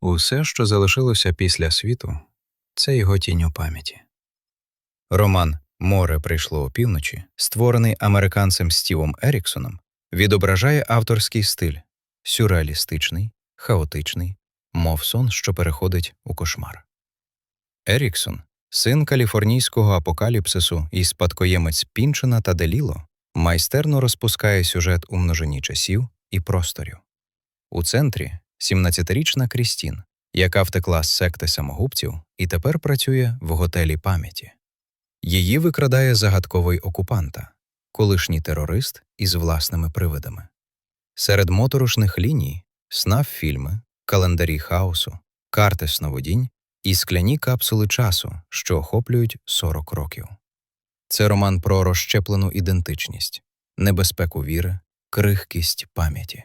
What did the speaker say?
Усе, що залишилося після світу, це його тінь у пам'яті. Роман Море прийшло опівночі, створений американцем Стівом Еріксоном, відображає авторський стиль сюрреалістичний, хаотичний, мов сон, що переходить у кошмар. Еріксон, син каліфорнійського апокаліпсису і спадкоємець Пінчена та Деліло, майстерно розпускає сюжет у множині часів і просторів. У центрі 17-річна Крістін, яка втекла з секти самогубців і тепер працює в готелі пам'яті. Її викрадає загадковий окупанта, колишній терорист із власними привидами. Серед моторошних ліній снав фільми, календарі хаосу, карти сновидінь і скляні капсули часу, що охоплюють 40 років. Це роман про розщеплену ідентичність, небезпеку віри, крихкість пам'яті.